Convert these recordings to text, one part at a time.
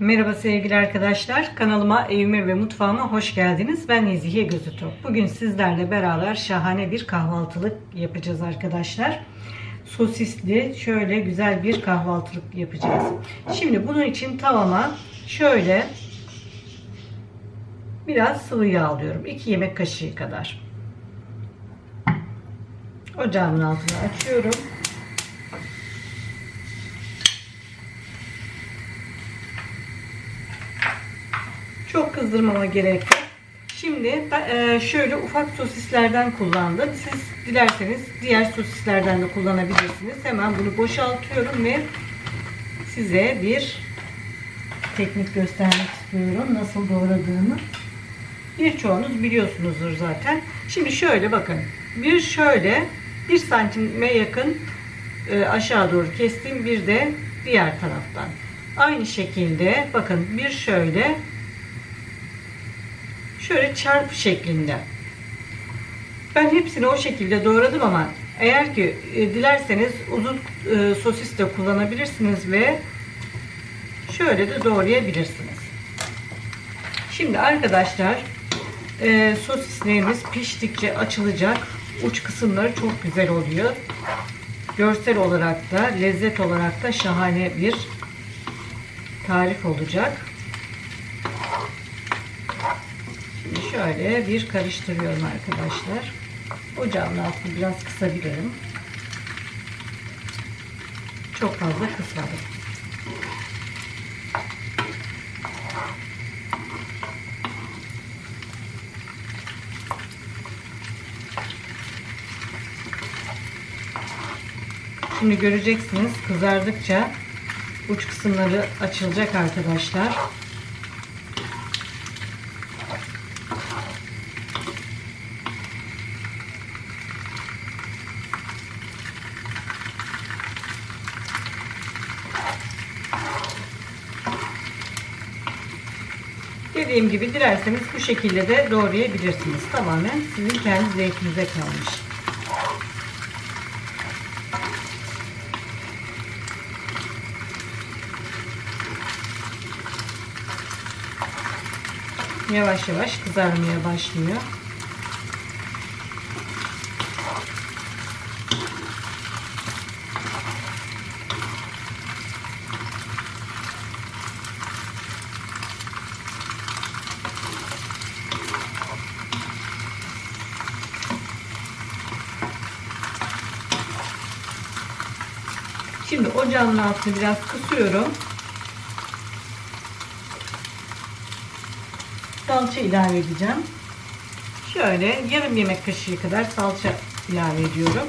Merhaba sevgili arkadaşlar. Kanalıma, evime ve mutfağıma hoş geldiniz. Ben Nezihe Gözütop. Bugün sizlerle beraber şahane bir kahvaltılık yapacağız arkadaşlar. Sosisli şöyle güzel bir kahvaltılık yapacağız. Şimdi bunun için tavama şöyle biraz sıvı yağ alıyorum. 2 yemek kaşığı kadar. Ocağımın altını açıyorum. Çok kızdırmama gerek yok. Şimdi e, şöyle ufak sosislerden kullandım. Siz dilerseniz diğer sosislerden de kullanabilirsiniz. Hemen bunu boşaltıyorum ve size bir teknik göstermek istiyorum. Nasıl doğradığımı. Birçoğunuz biliyorsunuzdur zaten. Şimdi şöyle bakın. Bir şöyle bir santime yakın e, aşağı doğru kestim. Bir de diğer taraftan. Aynı şekilde bakın bir şöyle şöyle çarpı şeklinde. Ben hepsini o şekilde doğradım ama eğer ki e, dilerseniz uzun e, sosis de kullanabilirsiniz ve şöyle de doğrayabilirsiniz. Şimdi arkadaşlar e, sosislerimiz piştikçe açılacak. Uç kısımları çok güzel oluyor. Görsel olarak da lezzet olarak da şahane bir tarif olacak. Şimdi şöyle bir karıştırıyorum arkadaşlar. Ocağın altını biraz kısabilirim. Çok fazla kısmadım. Şimdi göreceksiniz kızardıkça uç kısımları açılacak arkadaşlar. Dediğim gibi dilerseniz bu şekilde de doğrayabilirsiniz. Tamamen sizin kendi zevkinize kalmış. Yavaş yavaş kızarmaya başlıyor. Şimdi ocağın altını biraz kısıyorum. Salça ilave edeceğim. Şöyle yarım yemek kaşığı kadar salça ilave ediyorum.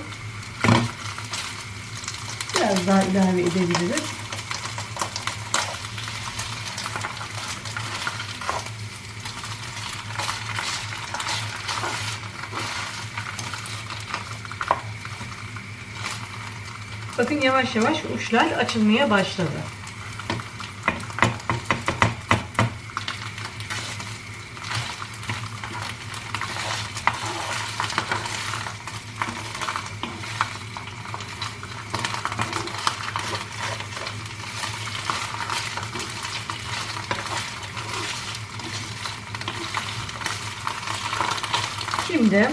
Biraz daha ilave edebiliriz. Bakın yavaş yavaş uçlar açılmaya başladı. Şimdi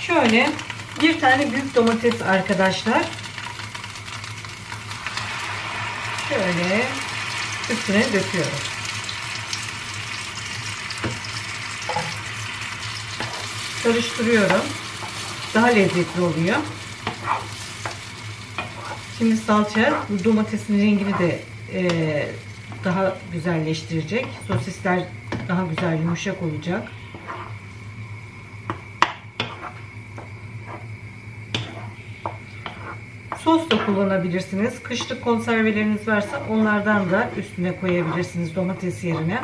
şöyle bir tane büyük domates arkadaşlar. Şöyle üstüne döküyorum. Karıştırıyorum. Daha lezzetli oluyor. Şimdi salça bu domatesin rengini de e, daha güzelleştirecek. Sosisler daha güzel yumuşak olacak. Sos da kullanabilirsiniz. Kışlık konserveleriniz varsa onlardan da üstüne koyabilirsiniz domates yerine.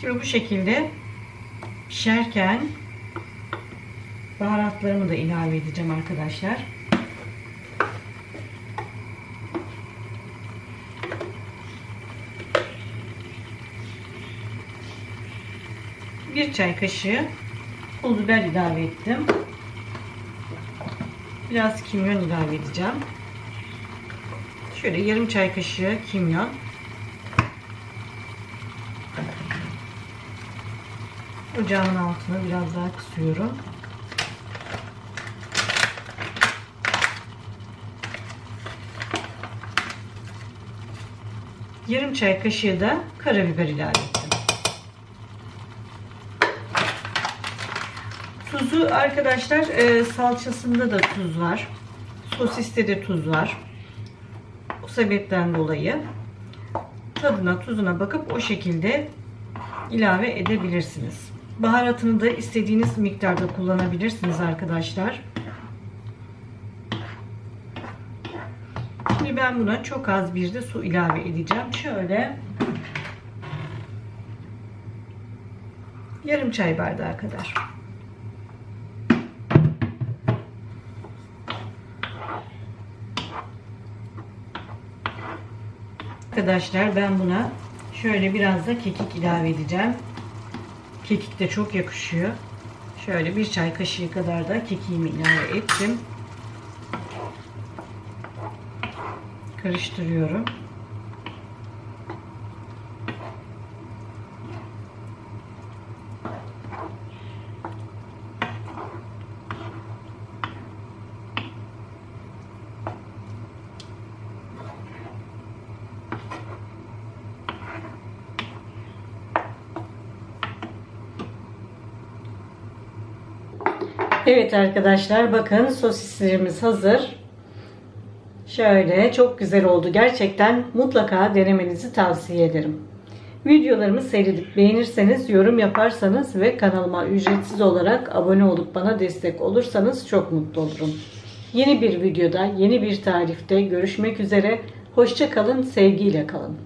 Şimdi bu şekilde pişerken baharatlarımı da ilave edeceğim arkadaşlar. Bir çay kaşığı pul biber ilave ettim. Biraz kimyon ilave edeceğim. Şöyle yarım çay kaşığı kimyon. Ocağın altını biraz daha kısıyorum. Yarım çay kaşığı da karabiber ilave ettim. Tuzu arkadaşlar e, salçasında da tuz var. Sosiste de tuz var. O sebepten dolayı tadına tuzuna bakıp o şekilde ilave edebilirsiniz. Baharatını da istediğiniz miktarda kullanabilirsiniz arkadaşlar. Şimdi ben buna çok az bir de su ilave edeceğim. Şöyle yarım çay bardağı kadar. Arkadaşlar ben buna şöyle biraz da kekik ilave edeceğim. Kekik de çok yakışıyor. Şöyle bir çay kaşığı kadar da kekiğimi ilave ettim. Karıştırıyorum. Evet arkadaşlar bakın sosislerimiz hazır. Şöyle çok güzel oldu. Gerçekten mutlaka denemenizi tavsiye ederim. Videolarımı seyredip beğenirseniz, yorum yaparsanız ve kanalıma ücretsiz olarak abone olup bana destek olursanız çok mutlu olurum. Yeni bir videoda, yeni bir tarifte görüşmek üzere. Hoşça kalın, sevgiyle kalın.